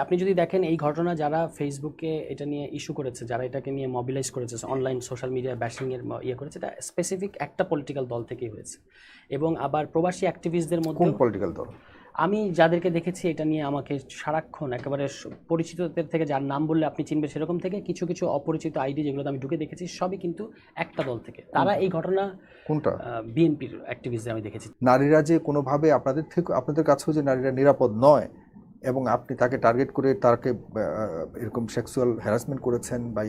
আপনি যদি দেখেন এই ঘটনা যারা ফেসবুকে এটা নিয়ে ইস্যু করেছে যারা এটাকে নিয়ে মবিলাইজ করেছে অনলাইন সোশ্যাল মিডিয়া ব্যাশিং এর ইয়ে করেছে এটা স্পেসিফিক একটা পলিটিক্যাল দল থেকেই হয়েছে। এবং আবার প্রবাসী অ্যাক্টিভিস্টদের কোন মধ্যে পলিটিক্যাল দল? আমি যাদেরকে দেখেছি এটা নিয়ে আমাকে সারাক্ষণ একেবারে পরিচিতদের থেকে যার নাম বললে আপনি চিনবেন সেরকম থেকে কিছু কিছু অপরিচিত আইডি যেগুলো আমি ঢুকে দেখেছি সবই কিন্তু একটা দল থেকে। তারা এই ঘটনা কোনটা? বিএনপির অ্যাক্টিভিস্টদের আমি দেখেছি। নারীরা যে কোনোভাবে আপনাদের থেকে আপনাদের কাছেও যে নারীরা নিরাপদ নয় এবং আপনি তাকে টার্গেট করে তাকে এরকম সেক্সুয়াল হ্যারাসমেন্ট করেছেন বা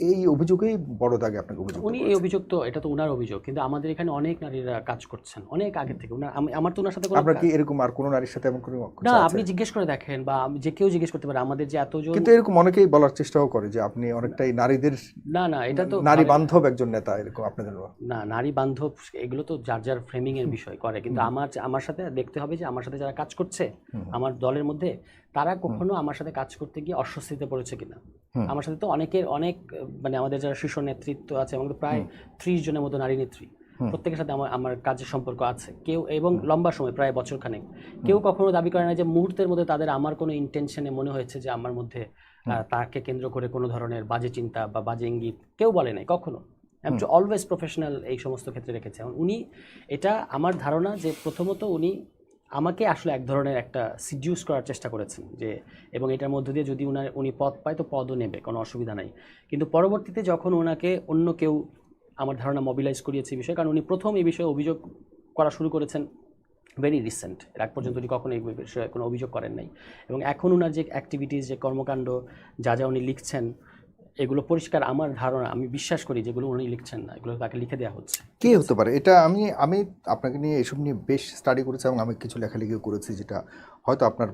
এই অভিযোগেই বড় দাগে আপনাকে অভিযোগ উনি এই অভিযোগ তো এটা তো উনার অভিযোগ। কিন্তু আমাদের এখানে অনেক নারীরা কাজ করছেন অনেক আগে থেকে। আমি- আমার তো ওনার সাথে আপনার কি এরকম আর কোনো নারীর সাথে এমন কোনো না আপনি জিজ্ঞেস করে দেখেন বা আমি- যে কেউ জিজ্ঞেস করতে পারে। আমাদের যে এতজন কিন্তু এরকম অনেকেই বলার চেষ্টাও করে যে আপনি অনেকটাই নারীদের না না এটা তো নারী বান্ধব একজন নেতা এরকম আপনাদের না নারী বান্ধব এগুলো তো যার যার ফ্রেমিং এর বিষয় করে। কিন্তু আমার আমার সাথে দেখতে হবে যে আমার সাথে যারা কাজ করছে আমার দলের মধ্যে তারা কখনো আমার সাথে কাজ করতে গিয়ে অস্বস্তিতে পড়েছে কিনা? আমার সাথে তো অনেকের অনেক মানে আমাদের যারা শীর্ষ নেতৃত্ব আছে আমাদের প্রায় ত্রিশ জনের মতো নারী নেত্রী। প্রত্যেকের সাথে আমার আমার কাজের সম্পর্ক আছে। কেউ এবং লম্বা সময় প্রায় বছর খানেক কেউ কখনো দাবি করে না যে মুহূর্তের মধ্যে তাদের আমার কোনো ইন্টেনশনে মনে হয়েছে যে আমার মধ্যে তাকে কেন্দ্র করে কোনো ধরনের বাজে চিন্তা বা বাজে ইঙ্গিত কেউ বলে নাই কখনো। অলওয়েজ প্রফেশনাল এই সমস্ত ক্ষেত্রে রেখেছে। এবং উনি এটা আমার ধারণা যে প্রথমত উনি আমাকে আসলে এক ধরনের একটা সিডিউস করার চেষ্টা করেছেন যে, এবং এটার মধ্য দিয়ে যদি উনার, উনি পদ পায় তো পদও নেবে, কোনো অসুবিধা নাই। কিন্তু পরবর্তীতে যখন ওনাকে অন্য কেউ আমার ধারণা মোবিলাইজ করিয়েছে বিষয়ে, কারণ উনি প্রথম এই বিষয়ে অভিযোগ করা শুরু করেছেন ভেরি রিসেন্ট এর আগ পর্যন্ত উনি কখনো এই বিষয়ে কোনো অভিযোগ করেন নাই। এবং এখন ওনার যে অ্যাক্টিভিটিস যে কর্মকাণ্ড, যা যা উনি লিখছেন এগুলো পরিষ্কার আমার ধারণা আমি বিশ্বাস করি যেগুলো উনি লিখছেন না এগুলো তাকে লিখে দেওয়া হচ্ছে। কে হতে পারে? এটা আমি আমি আপনাকে নিয়ে এসব নিয়ে বেশ স্টাডি করেছি এবং আমি কিছু লেখালেখিও করেছি যেটা হয়তো আপনার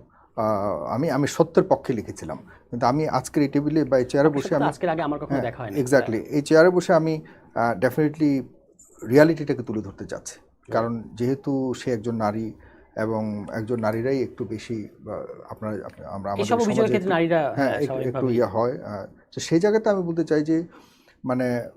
আমি আমি সত্যের পক্ষে লিখেছিলাম। কিন্তু আমি আজকের এই টেবিলে বা এই চেয়ারে বসে আমি আজকের আগে আমার কখনো দেখা হয়নি। এক্স্যাক্টলি এই চেয়ারে বসে আমি ডেফিনেটলি রিয়ালিটিটাকে তুলে ধরতে চাচ্ছি। কারণ যেহেতু সে একজন নারী এবং একজন নারীরাই একটু বেশি আপনার আমরা আমাদের নারীরা হ্যাঁ একটু- ইয়ে হয়। তো সেই জায়গাতে আমি বলতে চাই যে মানে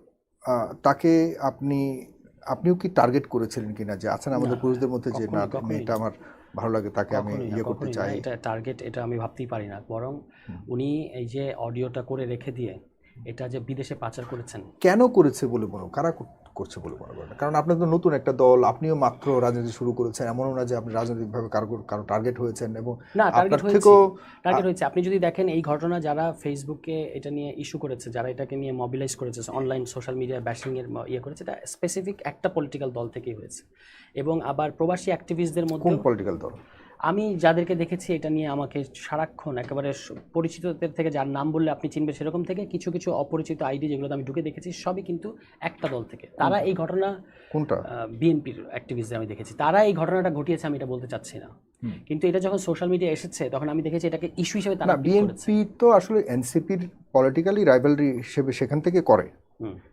তাকে আপনি আপনিও কি টার্গেট করেছিলেন কিনা? যে আছেন আমাদের পুরুষদের মধ্যে যে না মেয়েটা আমার ভালো লাগে তাকে আমি ইয়ে করতে চাই। এটা টার্গেট এটা আমি ভাবতেই পারি না। বরং উনি এই যে অডিওটা করে রেখে দিয়ে এটা যে বিদেশে পাচার করেছেন। কেন করেছে বলে? কারা কর- করছে বলে মনে করেন কারণ আপনার তো নতুন একটা দল আপনিও মাত্র রাজনীতি শুরু করেছেন এমনও না যে আপনি রাজনৈতিকভাবে কারও কারও টার্গেট হয়েছেন এবং না টার্গেট হয়েছে টার্গেট হয়েছে। আপনি যদি দেখেন এই ঘটনা যারা ফেসবুকে এটা নিয়ে ইস্যু করেছে যারা এটাকে নিয়ে মবিলাইজ করেছে অনলাইন সোশ্যাল মিডিয়া ব্যাশিং এর ইয়ে করেছে এটা স্পেসিফিক একটা পলিটিক্যাল দল থেকেই হয়েছে। এবং আবার প্রবাসী অ্যাক্টিভিস্টদের কোন মধ্যে পলিটিক্যাল দল? আমি যাদেরকে দেখেছি এটা নিয়ে আমাকে সারাক্ষণ একেবারে পরিচিতদের থেকে যার নাম বললে আপনি চিনবেন সেরকম থেকে কিছু কিছু অপরিচিত আইডি যেগুলো আমি ঢুকে দেখেছি সবই কিন্তু একটা দল থেকে। তারা এই ঘটনা কোনটা? বিএনপির অ্যাক্টিভিস্টদের আমি দেখেছি। তারা এই ঘটনাটা ঘটিয়েছে আমি এটা বলতে চাচ্ছি না। কিন্তু এটা যখন সোশ্যাল মিডিয়া এসেছে তখন আমি দেখেছি এটাকে ইস্যু হিসেবে তারা বিএনপি তো আসলে এনসিপির পলিটিক্যালি রাইভালরি হিসেবে সেখান থেকে করে।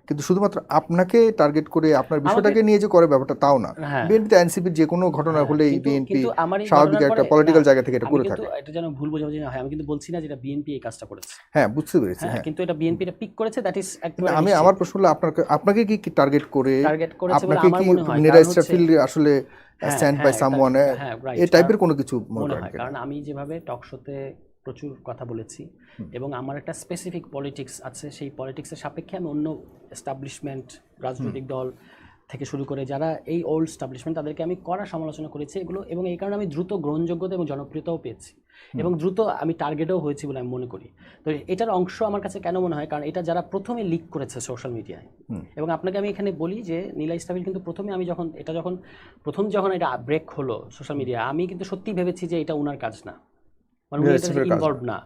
কিন্তু শুধুমাত্র আপনাকে টার্গেট করে আপনার বিষয়টাকে নিয়ে যে করে ব্যাপারটা তাও না। হ্যাঁ। বিএনপি তো এনসিপির যে কোনো ঘটনা হ্যাঁ, হলেই বিএনপি স্বাভাবিক একটা পলিটিক্যাল জায়গা থেকে এটা করে কিন্তু থাকে। এটা যেন ভুল বোঝাবুঝি না হয়। আমি কিন্তু বলছি না যেটা বিএনপি এই কাজটা করেছে। হ্যাঁ বুঝতে পেরেছি হ্যাঁ হ্যাঁ। কিন্তু এটা বিএনপি এটা পিক করেছে দ্যাট ইজ আমি আমার প্রশ্ন হলো আপনাকে আপনাকে কি কি টার্গেট করে? টার্গেট করেছে আপনাকে কি হয়। নিরা কারণ হচ্ছে- আসলে হ্যাঁ, স্ট্যান্ড বাই হ্যাঁ, সামওয়ান হ্যাঁ, এই টাইপের কোনো কিছু মনে মনে হয়। কারণ আমি যেভাবে টক শোতে প্রচুর কথা বলেছি এবং আমার একটা স্পেসিফিক পলিটিক্স আছে। সেই পলিটিক্সের সাপেক্ষে আমি অন্য এস্টাবলিশমেন্ট রাজনৈতিক দল থেকে শুরু করে যারা এই ওল্ড স্টাবলিশমেন্ট তাদেরকে আমি কড়া সমালোচনা করেছি। এগুলো এবং এই কারণে আমি দ্রুত গ্রহণযোগ্যতা এবং জনপ্রিয়তাও পেয়েছি। এবং দ্রুত আমি টার্গেটও হয়েছি বলে আমি মনে করি। তো এটার অংশ আমার কাছে কেন মনে হয়? কারণ এটা যারা প্রথমে লিক করেছে সোশ্যাল মিডিয়ায় এবং আপনাকে আমি এখানে বলি যে নীলা ইস্তাফিল কিন্তু প্রথমে আমি যখন এটা যখন প্রথম যখন এটা ব্রেক হলো সোশ্যাল মিডিয়া আমি কিন্তু সত্যি ভেবেছি যে এটা ওনার কাজ না। মানে ইনভলভ না।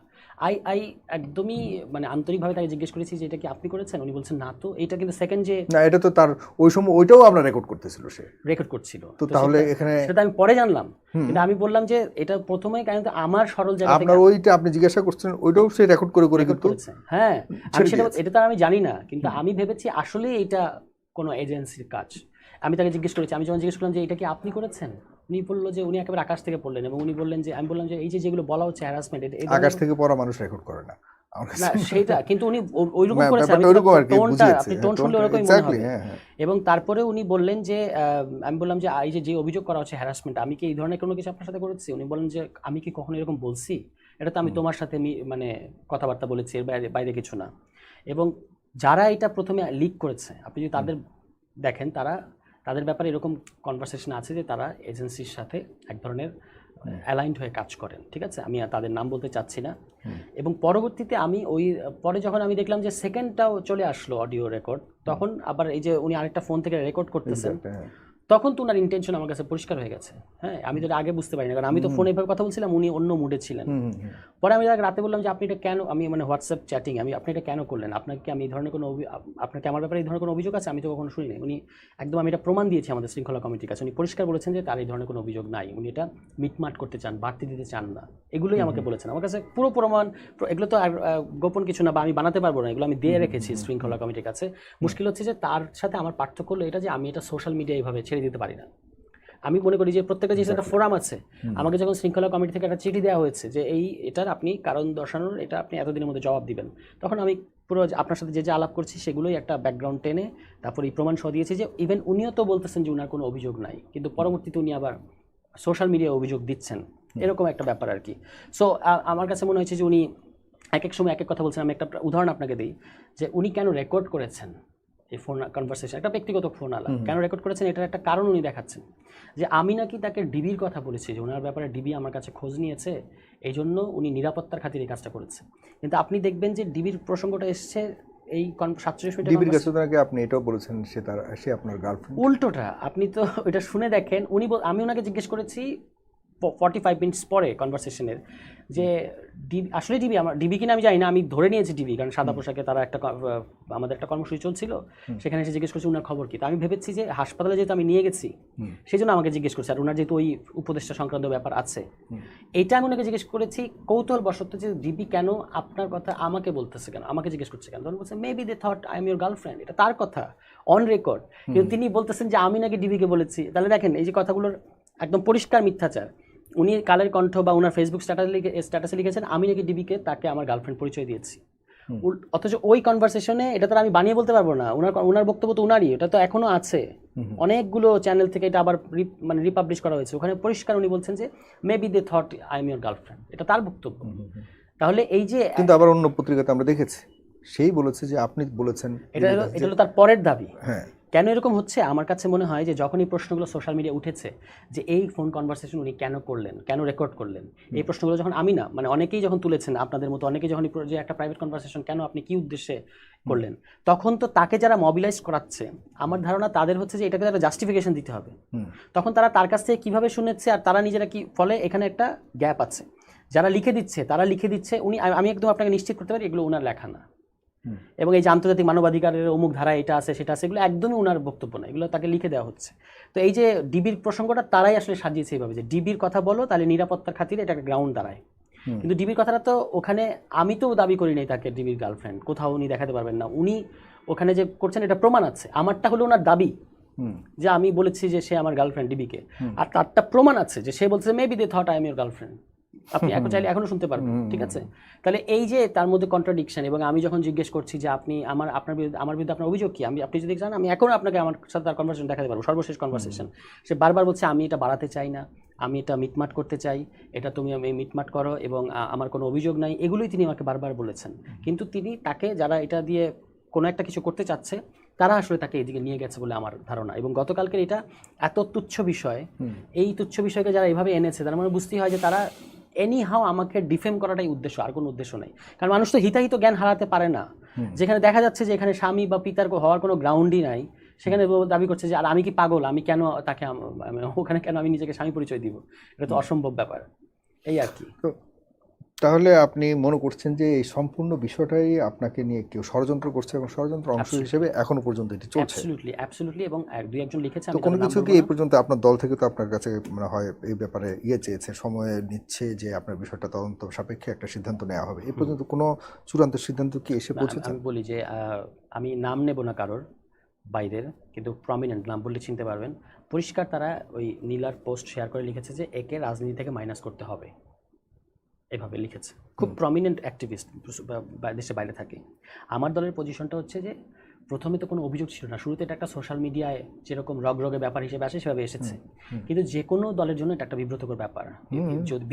আই আই একদমই মানে আন্তরিকভাবে তাকে জিজ্ঞেস করেছি যে এটা কি আপনি করেছেন? উনি বলছেন না তো। এটা কিন্তু সেকেন্ড যে না এটা তো তার ওই সময় ওইটাও আমরা রেকর্ড করতেছিল সে। রেকর্ড করছিল। তো তাহলে এখানে সেটা আমি পরে জানলাম। কিন্তু আমি বললাম যে এটা প্রথমেই কারণ আমার সরল জায়গা আপনার ওইটা আপনি জিজ্ঞাসা করছেন ওইটাও সে রেকর্ড করে করে কিন্তু হ্যাঁ আমি সেটা এটা তো আমি জানি না কিন্তু আমি ভেবেছি আসলে এটা কোনো এজেন্সির কাজ। আমি তাকে জিজ্ঞেস করেছি আমি যখন জিজ্ঞেস করলাম যে এটা কি আপনি করেছেন? উনি বলল যে উনি একেবারে আকাশ থেকে পড়লেন এবং উনি বললেন যে আমি বললাম যে এই যে যেগুলো বলা হচ্ছে হ্যারাসমেন্ট আকাশ থেকে পড়া মানুষ রেকর্ড করে না। না সেটা কিন্তু উনি ওইরকম টোনটা আপনি হ্যাঁ, টোন শুনলে ওরকমই মনে হবে। হ্যাঁ, হ্যাঁ। এবং তারপরে উনি বললেন যে আমি বললাম যে এই যে যে অভিযোগ করা হচ্ছে হ্যারাসমেন্ট আমি কি এই ধরনের কোনো কিছু আপনার সাথে করেছি? উনি বলেন যে আমি কি কখনো এরকম বলছি? এটা তো আমি তোমার সাথে মানে কথাবার্তা বলেছি এর বাইরে বাইরে কিছু না। এবং যারা এটা প্রথমে লিক করেছে আপনি যদি তাদের দেখেন তারা তাদের ব্যাপারে এরকম কনভারসেশন আছে যে তারা এজেন্সির সাথে এক ধরনের অ্যালাইন্ড হয়ে কাজ করেন ঠিক আছে? আমি আর তাদের নাম বলতে চাচ্ছি না। এবং পরবর্তীতে আমি ওই পরে যখন আমি দেখলাম যে সেকেন্ডটাও চলে আসলো অডিও রেকর্ড তখন আবার এই যে উনি আরেকটা ফোন থেকে রেকর্ড করতেছেন হ্যাঁ। তখন তো ওনার ইন্টেনশন আমার কাছে পরিষ্কার হয়ে গেছে। হ্যাঁ আমি তো আগে বুঝতে পারি না কারণ আমি তো ফোনে এভাবে কথা বলছিলাম উনি অন্য মুডে ছিলেন। পরে আমি রাতে বললাম যে আপনি এটা কেন আমি মানে হোয়াটসঅ্যাপ চ্যাটিং আমি আপনি এটা কেন করলেন? আপনাকে আমি এই ধরনের কোনো অভি- আপ- আপনার কি আমার ব্যাপারে এই ধরনের কোনো অভিযোগ আছে? আমি তো কখনো শুনিনি। উনি একদম আমি এটা প্রমাণ দিয়েছি আমাদের শৃঙ্খলা কমিটির কাছে। উনি পরিষ্কার বলেছেন যে তার এই ধরনের কোনো অভিযোগ নাই। উনি এটা মিটমাট করতে চান বাড়তি দিতে চান না। এগুলোই আমাকে বলেছেন। আমার কাছে পুরো প্রমাণ এগুলো তো আর গোপন কিছু না বা আমি বানাতে পারব না। এগুলো আমি দিয়ে রেখেছি শৃঙ্খলা কমিটির কাছে। মুশকিল হচ্ছে যে তার সাথে আমার পার্থক্য হলো এটা যে আমি এটা সোশ্যাল মিডিয়া এইভাবে ছেড়ে দিতে পারি না। আমি মনে করি যে প্রত্যেকটা জিনিসের একটা ফোরাম আছে। আমাকে যখন শৃঙ্খলা কমিটি থেকে একটা চিঠি দেওয়া হয়েছে যে এই এটার আপনি কারণ দর্শানোর এটা আপনি এতদিনের মধ্যে জবাব দিবেন। তখন আমি পুরো আপনার সাথে যে যে আলাপ করছি সেগুলোই একটা ব্যাকগ্রাউন্ড টেনে তারপর এই প্রমাণ সহ দিয়েছি যে ইভেন উনিও তো বলতেছেন যে উনার কোনো অভিযোগ নাই। কিন্তু পরবর্তীতে উনি আবার সোশ্যাল মিডিয়ায় অভিযোগ দিচ্ছেন। এরকম একটা ব্যাপার আর কি। সো আমার কাছে মনে হয়েছে যে উনি এক এক সময় এক এক কথা বলছেন। আমি একটা উদাহরণ আপনাকে দিই যে উনি কেন রেকর্ড করেছেন? এই ফোন কনভারসেশন একটা ব্যক্তিগত ফোন আলাপ। কেন রেকর্ড করেছেন? এটার একটা কারণ উনি দেখাচ্ছেন। যে আমি নাকি তাকে ডিবির কথা বলেছি যে ওনার ব্যাপারে ডিবি আমার কাছে খোঁজ নিয়েছে এই জন্য উনি নিরাপত্তার খাতিরে এই কাজটা করেছে কিন্তু আপনি দেখবেন যে ডিবির প্রসঙ্গটা এসছে এই সাতচল্লিশ মিনিট ডিবির কাছে নাকি আপনি এটাও বলেছেন সে তার সে আপনার গার্লফ্রেন্ড উল্টোটা। আপনি তো এটা শুনে দেখেন উনি আমি ওনাকে জিজ্ঞেস করেছি ফর্টি ফাইভ মিনিটস পরে কনভারসেশনের যে ডিবি আসলে ডিবি আমার ডিবি কিনা আমি জানি না আমি ধরে নিয়েছি ডিবি কারণ সাদা পোশাকে তারা একটা আমাদের একটা কর্মসূচি চলছিল। সেখানে এসে জিজ্ঞেস করছি ওনার খবর কি? তো আমি ভেবেছি যে হাসপাতালে যেহেতু আমি নিয়ে গেছি সেই জন্য আমাকে জিজ্ঞেস করছে আর ওনার যেহেতু ওই উপদেষ্টা সংক্রান্ত ব্যাপার আছে। এটা আমি ওনাকে জিজ্ঞেস করেছি কৌতূহল বশত যে ডিবি কেন আপনার কথা আমাকে বলতেছে কেন? আমাকে জিজ্ঞেস করছে কেন? তখন বলছে maybe they thought I am your girlfriend এটা তার কথা অন রেকর্ড কিন্তু তিনি বলতেছেন যে আমি নাকি ডিবিকে বলেছি। তাহলে দেখেন এই যে কথাগুলোর একদম পরিষ্কার মিথ্যাচার। উনি কালের কণ্ঠ বা ওনার ফেসবুক স্ট্যাটাস লিখে স্ট্যাটাসে লিখেছেন আমি নাকি ডিবিকে তাকে আমার গার্লফ্রেন্ড পরিচয় দিয়েছি। অথচ ওই কনভারসেশনে এটা তো আমি বানিয়ে বলতে পারব না। ওনার ওনার বক্তব্য তো ওনারই এটা তো এখনও আছে। অনেকগুলো চ্যানেল থেকে এটা আবার মানে রিপাবলিশ করা হয়েছে। ওখানে পরিষ্কার উনি বলছেন যে maybe they thought I am your girlfriend এটা তার বক্তব্য। তাহলে এই যে কিন্তু আবার অন্য পত্রিকাতে আমরা দেখেছি সেই বলেছে যে আপনি বলেছেন এটা হলো এটা হলো তার পরের দাবি। হ্যাঁ। কেন এরকম হচ্ছে? আমার কাছে মনে হয় যে যখন এই প্রশ্নগুলো সোশ্যাল মিডিয়া উঠেছে যে এই ফোন কনভারসেশন উনি কেন করলেন কেন রেকর্ড করলেন এই প্রশ্নগুলো যখন আমি না মানে অনেকেই যখন তুলেছেন আপনাদের মতো অনেকেই যখন যে একটা প্রাইভেট কনভারসেশন কেন আপনি কি উদ্দেশ্যে করলেন তখন তো তাকে যারা মবিলাইজ করাচ্ছে আমার ধারণা তাদের হচ্ছে যে এটাকে একটা জাস্টিফিকেশন দিতে হবে। তখন তারা তার কাছ থেকে কীভাবে শুনেছে আর তারা নিজেরা কি ফলে এখানে একটা গ্যাপ আছে। যারা লিখে দিচ্ছে তারা লিখে দিচ্ছে উনি আমি- একদম আপনাকে নিশ্চিত করতে পারি এগুলো ওনার লেখা না। এবং এই যে আন্তর্জাতিক মানবাধিকারের অমুক ধারা এটা আছে সেটা আছে এগুলো একদমই ওনার বক্তব্য না এগুলো তাকে লিখে দেওয়া হচ্ছে। তো এই যে ডিবির প্রসঙ্গটা তারাই আসলে সাজিয়েছে এইভাবে যে ডিবির কথা বলো তাহলে নিরাপত্তার খাতিরে এটা একটা গ্রাউন্ড দাঁড়ায় কিন্তু ডিবির কথাটা তো ওখানে আমি তো দাবি করি নাই তাকে ডিবির গার্লফ্রেন্ড কোথাও উনি দেখাতে পারবেন না। উনি ওখানে যে করছেন এটা প্রমাণ আছে। আমারটা হলো ওনার দাবি যে আমি বলেছি যে সে আমার গার্লফ্রেন্ড ডিবিকে। আর তারটা প্রমাণ আছে যে সে বলছে maybe they thought I am your girlfriend আপনি এখন চাইলে এখনও শুনতে পারবেন ঠিক আছে? তাহলে এই যে তার মধ্যে কন্ট্রাডিকশন এবং আমি যখন জিজ্ঞেস করছি যে আপনি আমার আপনার বিরুদ্ধে আমার বিরুদ্ধে আপনার অভিযোগ কি? আমি আপনি যদি চান আমি এখনও আপনাকে আমার সাথে তার কনভারসেশন দেখাতে পারব সর্বশেষ কনভারসেশন সে বারবার বলছে আমি এটা বাড়াতে চাই না আমি এটা মিটমাট করতে চাই এটা তুমি আমি মিটমাট করো এবং আমার কোনো অভিযোগ নাই। এগুলোই তিনি আমাকে বারবার বলেছেন। কিন্তু তিনি তাকে যারা এটা দিয়ে কোনো একটা কিছু করতে চাচ্ছে তারা আসলে তাকে এদিকে নিয়ে গেছে বলে আমার ধারণা। এবং গতকালকের এটা এত তুচ্ছ বিষয় এই তুচ্ছ বিষয়কে যারা এভাবে এনেছে তার মানে বুঝতেই হয় যে তারা এনি হাও আমাকে ডিফেম করাটাই উদ্দেশ্য আর কোনো উদ্দেশ্য নেই। কারণ মানুষ তো হিতাহিত জ্ঞান হারাতে পারে না। যেখানে দেখা যাচ্ছে যে এখানে স্বামী বা পিতার হওয়ার কোনো গ্রাউন্ডই নাই সেখানে দাবি করছে যে আর আমি কি পাগল? আমি কেন তাকে ওখানে কেন আমি নিজেকে স্বামী পরিচয় দিব? এটা তো অসম্ভব ব্যাপার। এই আর কি। তাহলে আপনি মনে করছেন যে এই সম্পূর্ণ বিষয়টাই আপনাকে নিয়ে কেউ ষড়যন্ত্র করছে এবং ষড়যন্ত্র অংশ হিসেবে এখনও পর্যন্ত এটি চলছে। অ্যাবসলিউটলি অ্যাবসলিউটলি এবং এক দুই একজন লিখেছে তো আমি কোনো কিছু কি এই পর্যন্ত আপনার দল থেকে তো আপনার কাছে মানে হয় এই ব্যাপারে ইয়ে চেয়েছে সময় নিচ্ছে যে আপনার বিষয়টা তদন্ত সাপেক্ষে একটা সিদ্ধান্ত নেওয়া হবে। এই পর্যন্ত কোনো চূড়ান্ত সিদ্ধান্ত কি এসে পৌঁছেছে? আমি বলি যে আমি নাম নেব না কারোর বাইরের কিন্তু প্রমিনেন্ট নাম বললে চিনতে পারবেন। পরিষ্কার তারা ওই নীলার পোস্ট শেয়ার করে লিখেছে যে একে রাজনীতি থেকে মাইনাস করতে হবে। এভাবে লিখেছে। খুব প্রমিনেন্ট অ্যাক্টিভিস্ট দেশের বাইরে থাকে। আমার দলের পজিশনটা হচ্ছে যে প্রথমে তো কোনো অভিযোগ ছিল না। শুরুতে এটা একটা সোশ্যাল মিডিয়ায় যেরকম রগ রগরগে ব্যাপার হিসেবে আসে সেভাবে এসেছে। কিন্তু যে কোনো দলের জন্য এটা একটা বিব্রতকর ব্যাপার।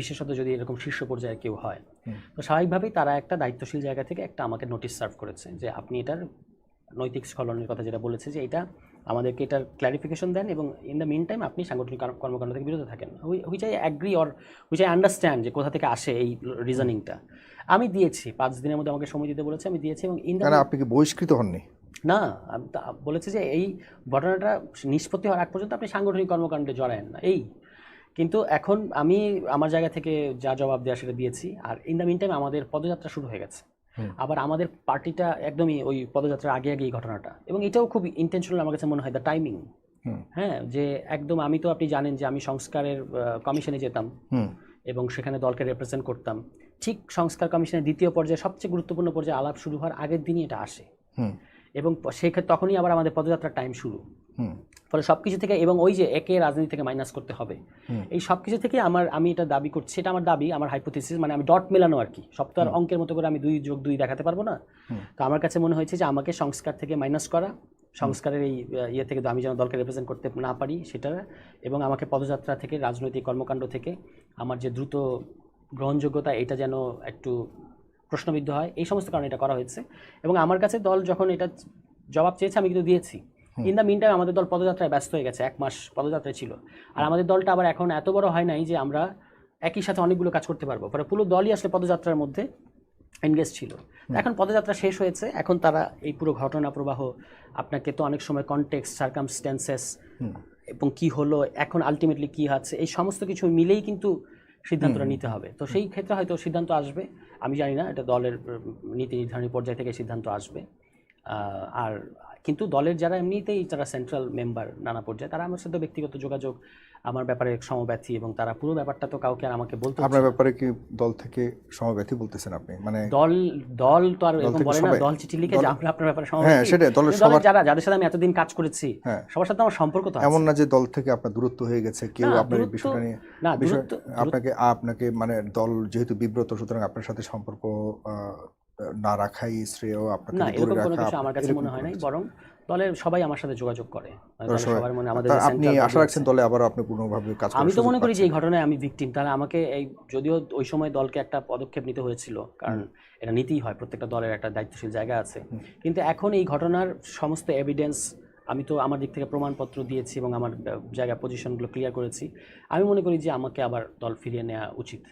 বিশেষত যদি এরকম শীর্ষ পর্যায়ে কেউ হয়। তো স্বাভাবিকভাবেই তারা একটা দায়িত্বশীল জায়গা থেকে একটা আমাকে নোটিশ সার্ভ করেছে যে আপনি এটার নৈতিক স্খলনের কথা যেটা বলেছে যে এটা আমাদেরকে এটার ক্ল্যারিফিকেশন দেন এবং ইন দ্য মিন টাইম আপনি সাংগঠনিক কর্মকাণ্ড থেকে বিরত থাকেন। Which I agree or which I understand যে কোথা থেকে আসে এই রিজনিংটা আমি দিয়েছি পাঁচ দিনের মধ্যে আমাকে সময় দিতে বলেছে আমি দিয়েছি এবং ইন দ্য আপনি কি বহিষ্কৃত হননি? না আমি বলেছে যে এই ঘটনাটা নিষ্পত্তি হওয়ার আগ পর্যন্ত আপনি সাংগঠনিক কর্মকাণ্ডে জড়ায়েন না এই। কিন্তু এখন আমি আমার জায়গা থেকে যা জবাব দেওয়া সেটা দিয়েছি আর ইন দ্য মিন টাইম আমাদের পদযাত্রা শুরু হয়ে গেছে। আবার আমাদের পার্টিটা একদমই ওই পদযাত্রার আগে আগে এই ঘটনাটা। এবং এটাও খুব ইন্টেনশনাল আমার কাছে মনে হয় দ্য টাইমিং হ্যাঁ যে একদম আমি তো আপনি জানেন যে আমি সংস্কারের কমিশনে যেতাম। হুম। এবং সেখানে দলকে রিপ্রেজেন্ট করতাম। ঠিক সংস্কার কমিশনের দ্বিতীয় পর্যায়ে সবচেয়ে গুরুত্বপূর্ণ পর্যায়ে আলাপ শুরু হওয়ার আগের দিনই এটা আসে। এবং সেক্ষেত্রে তখনই আবার আমাদের পদযাত্রার টাইম শুরু। হুম। ফলে সব কিছু থেকে এবং ওই যে একে রাজনীতি থেকে মাইনাস করতে হবে। এই সব কিছু থেকে আমার আমি এটা দাবি করছি এটা আমার দাবি আমার হাইপোথিসিস মানে আমি ডট মেলানো আর কি। আর অঙ্কের মতো করে আমি দুই যোগ দুই দেখাতে পারব না। তো আমার কাছে মনে হয়েছে যে আমাকে সংস্কার থেকে মাইনাস করা সংস্কারের এই ইয়ে থেকে আমি যেন দলকে রিপ্রেজেন্ট করতে না পারি সেটা এবং আমাকে পদযাত্রা থেকে রাজনৈতিক কর্মকাণ্ড থেকে আমার যে দ্রুত গ্রহণযোগ্যতা এটা যেন একটু প্রশ্নবিদ্ধ হয় এই সমস্ত কারণে এটা করা হয়েছে। এবং আমার কাছে দল যখন এটা জবাব চেয়েছে আমি কিন্তু দিয়েছি। ইন দ্য মিন টাইম আমাদের দল পদযাত্রায় ব্যস্ত হয়ে গেছে এক মাস পদযাত্রায় ছিল। আর আমাদের দলটা আবার এখন এত বড় হয় নাই যে আমরা একই সাথে অনেকগুলো কাজ করতে পারব। ফলে পুরো দলই আসলে পদযাত্রার মধ্যে এনগেজ ছিল। এখন পদযাত্রা শেষ হয়েছে। এখন তারা এই পুরো ঘটনা প্রবাহ আপনাকে তো অনেক সময় কনটেক্সট সার্কামস্ট্যান্সেস এবং কি হলো এখন আলটিমেটলি কি হচ্ছে এই সমস্ত কিছু মিলেই কিন্তু সিদ্ধান্তটা নিতে হবে। তো সেই ক্ষেত্রে হয়তো সিদ্ধান্ত আসবে। আমি জানি না এটা দলের নীতি নির্ধারণী পর্যায় থেকে সিদ্ধান্ত আসবে। আর কিন্তু দলের যারা এমনিতেই যারা সেন্ট্রাল মেম্বার নানা পর্যায়ে তারা আমার সাথে ব্যক্তিগত যোগাযোগ আমার ব্যাপারে সমব্যথী এবং তারা পুরো ব্যাপারটা তো কাউকে আর আমাকে বলতে আপনার ব্যাপারে কি দল থেকে সমব্যথী বলতেছেন আপনি? মানে দল দল তো আর এরকম বলে না দল চিঠি লিখে যে আমরা আপনার ব্যাপারে হ্যাঁ সমব্যথী সেটাই দলের দলের সবার যারা যাদের সাথে আমি এতদিন কাজ করেছি হ্যাঁ। সবার সাথে আমার সম্পর্ক তো এমন না যে দল থেকে আপনার দূরত্ব হয়ে গেছে কেউ আপনার এই বিষয়টা নিয়ে না বিষয় দূরত্ব আপনাকে আপনাকে মানে দল যেহেতু বিব্রত সুতরাং আপনার সাথে সম্পর্ক না রাখাই শ্রেয় আপনাকে না এরকম কোনো কিছু আমার কাছে মনে হয় নাই। বরং দলের সবাই আমার সাথে যোগাযোগ করে। সবার মনে আমাদের আপনি আশা রাখছেন দলে আবার আপনি কোনোভাবে কাজ আমি তো মনে করি যে এই ঘটনায় আমি ভিকটিম তাহলে আমাকে এই যদিও ওই সময় দলকে একটা পদক্ষেপ নিতে হয়েছিল কারণ এটা নিতেই হয় প্রত্যেকটা দলের একটা দায়িত্বশীল জায়গা আছে। কিন্তু এখন এই ঘটনার সমস্ত এভিডেন্স আমি তো আমার দিক থেকে প্রমাণপত্র দিয়েছি এবং আমার জায়গা পজিশনগুলো ক্লিয়ার করেছি। আমি মনে করি যে আমাকে আবার দল ফিরিয়ে নেওয়া উচিত।